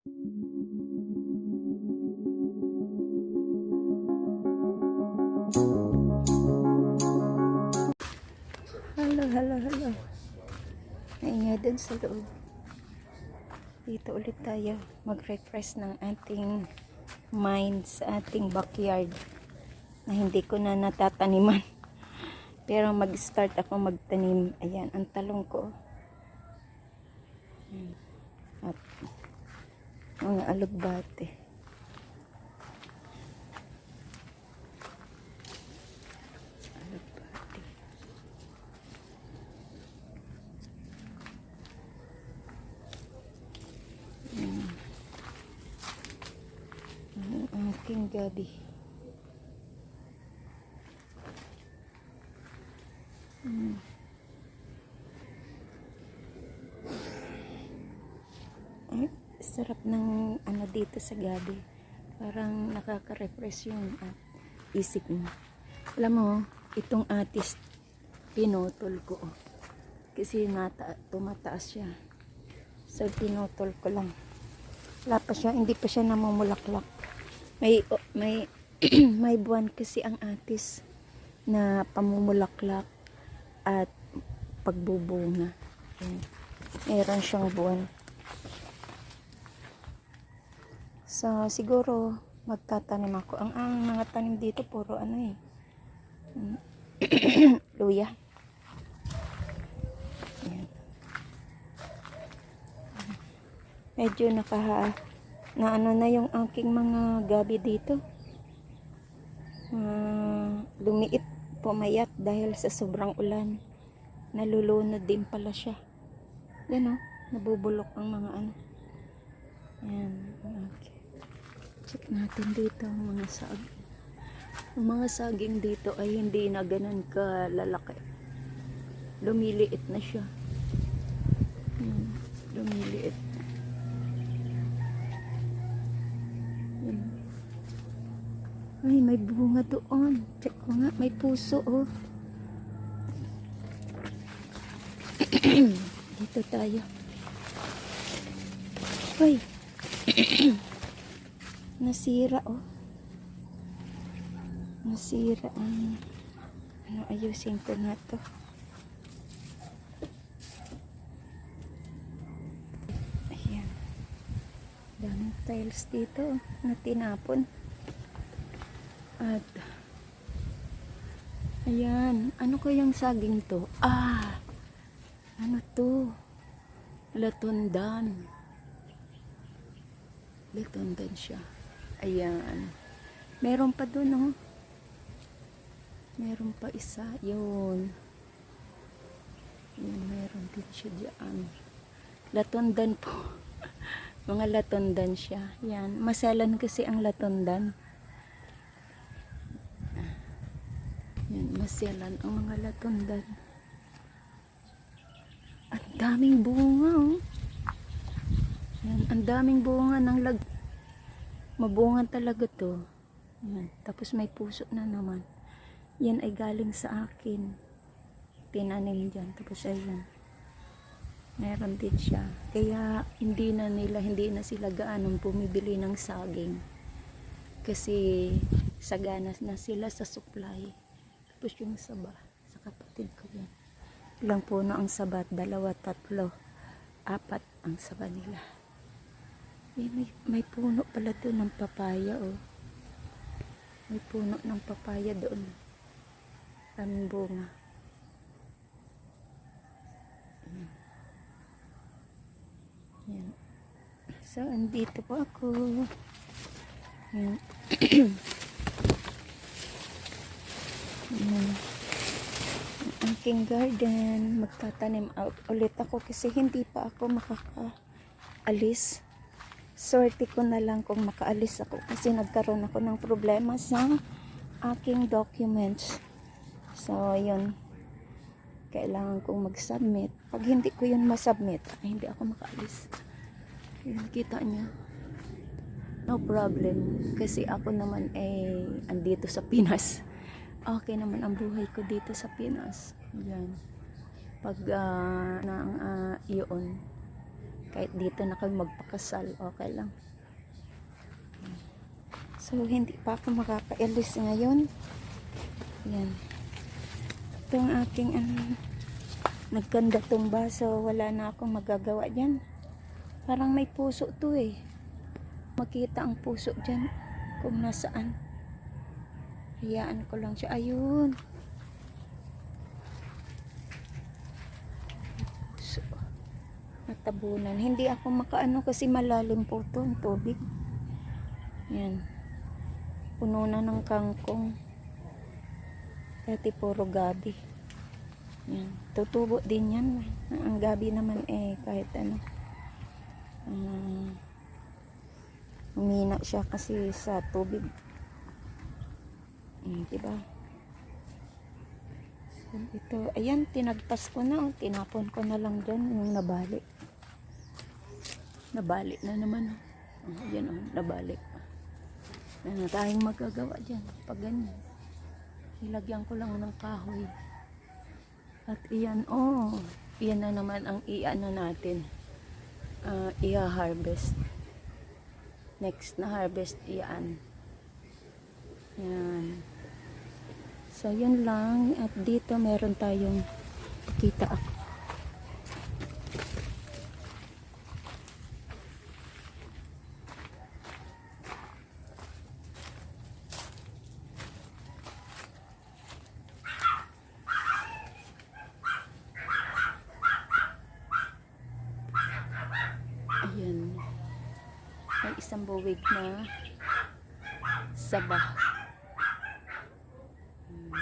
Hello, hello, hello. Naingay dun sa loob. Dito ulit tayo mag-refresh ng ating mind sa ating backyard na hindi ko na natataniman. Pero mag-start ako magtanim. Ayan, ang talong ko. At mga alugbate. Alugbate. Ang aking gabi. Mm. Ay, sarap ng ano dito sa gabi. Parang nakaka-refresh yung ah, isip mo. Alam mo, itong artist, pinutol ko. oh. Kasi nata tumataas siya. So, pinutol ko lang. Wala pa siya, hindi pa siya namumulaklak. May, o- may, may buwan kasi ang atis na pamumulaklak at pagbubunga. Meron siyang buwan. So, siguro, magtatanim ako. Ang, ang mga tanim dito, puro ano eh. Luya. Medyo naka na ano na yung aking mga gabi dito. Ah, lumiit, pumayat dahil sa sobrang ulan. Nalulunod din pala siya. Yan o, nabubulok ang mga ano. Ayan, okay. Check natin dito ang mga sag. Ang mga saging dito ay hindi na ganun kalalaki. Lumiliit na siya. Ayan, lumiliit. Ayan. Ay, may bunga doon. Check ko nga, may puso oh. Dito tayo. Ay. Nasira oh. Nasira ang ano ayusin ko na to. Ayan. Daming tiles dito oh, na tinapon. At ayan, ano kayang saging to? Ah, ano to? Latundan. Latundan siya. Ayan. Meron pa doon, oh. Meron pa isa. Yun. Yun, meron din siya dyan. Latundan po. Mga latundan siya. Yan. Masalan kasi ang latundan. Yan, masyalan ang mga latundan. Ang daming bunga, oh. Yan, ang daming bunga ng lag... Mabunga talaga to. Yan, tapos may puso na naman. Yan ay galing sa akin. Tinanim dyan. Tapos ayun. Meron din siya. Kaya hindi na nila, hindi na sila gaanong bumibili ng saging. Kasi sagana na sila sa supply. Tapos yung saba, sa kapatid ko yun. Ilang puno ang sabat, dalawa, tatlo, apat ang saba nila. Eh, may, may puno pala doon ng papaya, oh. May puno ng papaya doon. Daming bunga. Ayan. Yan. So, andito po ako. Yan. Ang aking garden. Magtatanim out ulit ako kasi hindi pa ako makakaalis. Sorte ko na lang kung makaalis ako kasi nagkaroon ako ng problema sa aking documents. So, yun. Kailangan kong mag-submit. Pag hindi ko yun masubmit, ay hindi ako makaalis. Yun, kita niya. No problem. Kasi ako naman ay andito sa Pinas. Okay naman ang buhay ko dito sa Pinas. Yan. Pag uh, na uh, yun, Kahit dito na kayo magpakasal, okay lang. So, hindi pa ako makakaalis ngayon. Yan. Ito ang aking ano, nagkanda tong baso. Wala na akong magagawa dyan. Parang may puso to eh. Makita ang puso dyan kung nasaan. Hayaan ko lang siya. Ayun. Natabunan. Hindi ako makaano kasi malalim po to ang tubig. Yan. Puno na ng kangkong. Dati puro gabi. Yan. Tutubo din yan. Ang gabi naman eh kahit ano. ah, umina siya kasi sa tubig. Mm, diba? So, ito, ayan, tinagpas ko na. Tinapon ko na lang dyan yung nabali. Nabali na naman. Oh. Oh, yan oh, nabali. Ano tayong magagawa dyan pag ganyan. Ilagyan ko lang ng kahoy. At iyan, oh, iyan na naman ang iano natin. Uh, i-harvest. Next na harvest iyan. Yan. So, yun lang. At dito meron tayong kita ako. Ayan. May isang buwig na saba. Hmm.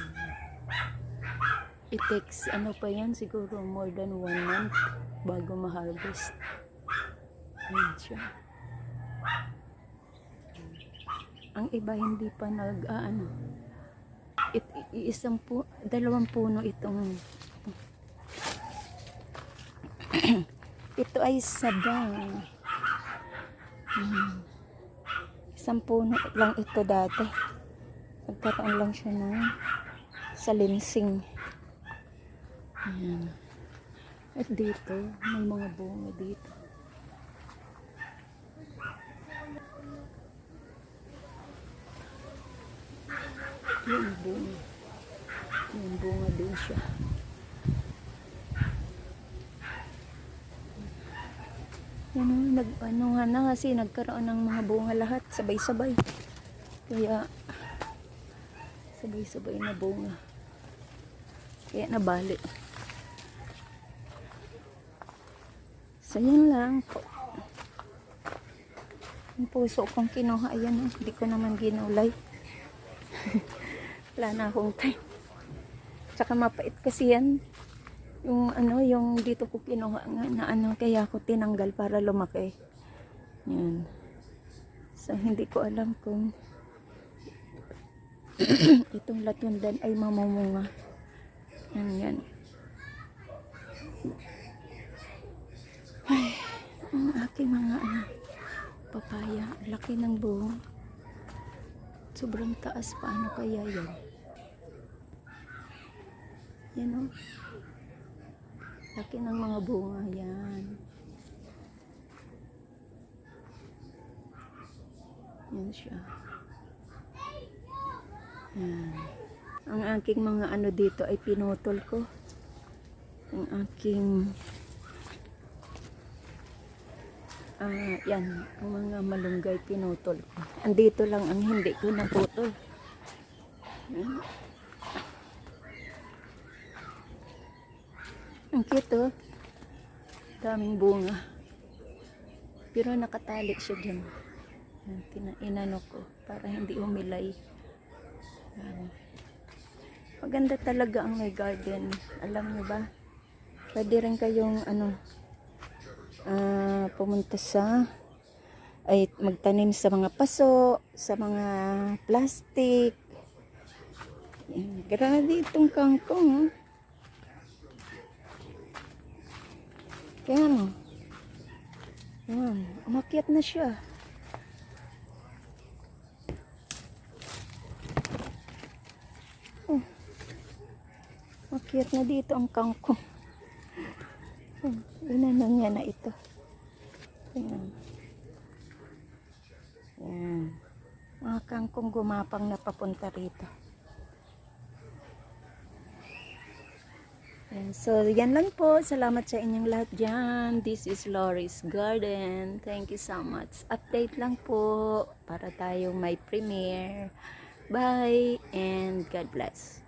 It takes, ano pa yan, siguro more than one month bago ma-harvest. Ayan. Ang iba hindi pa nag, ah, ano, it, isang po, dalawang puno itong, ito ay saba. Isang puno lang ito dati. Nagkaroon lang siya ng salinsing. Ayan. At dito, may mga bunga dito. Yung bunga. Yung bunga din siya. Yan o, nag, ano nga na kasi nagkaroon ng mga bunga lahat, sabay-sabay. Kaya, sabay-sabay na bunga. Kaya nabali. So, lang po. Yung puso kong kinuha, ayan o, hindi ko naman ginulay. Wala na akong time. Tsaka mapait kasi yan yung ano, yung dito ko kinuha nga na ano, kaya ako tinanggal para lumaki. Yan. So, hindi ko alam kung itong latundan ay mamumunga. Yan, yan. Ay, ang aking mga ano, papaya. Laki ng buong. Sobrang taas. Paano kaya yan? Yan o. Laki ng mga bunga yan. Yan siya. Yan. Ang aking mga ano dito ay pinutol ko. Ang aking ah yan, ang mga malunggay pinutol ko. Andito lang ang hindi ko naputol. Yan. Ang cute oh. Daming bunga. Pero nakatali siya dyan. Inano ko para hindi umilay. Yan. Maganda talaga ang may garden. Alam niyo ba? Pwede rin kayong ano ah, pumunta sa ay magtanim sa mga paso, sa mga plastic. Grabe itong kangkong. Oh. Kaya ano? Yan. Umakyat na siya. Oh. Umakyat na dito ang kangkong. Oh, inanong niya na ito. Ayan. Ayan. Mga kangkong gumapang na papunta rito. So, yan lang po. Salamat sa inyong lahat dyan. This is Lori's Garden. Thank you so much. Update lang po para tayo may premiere. Bye and God bless.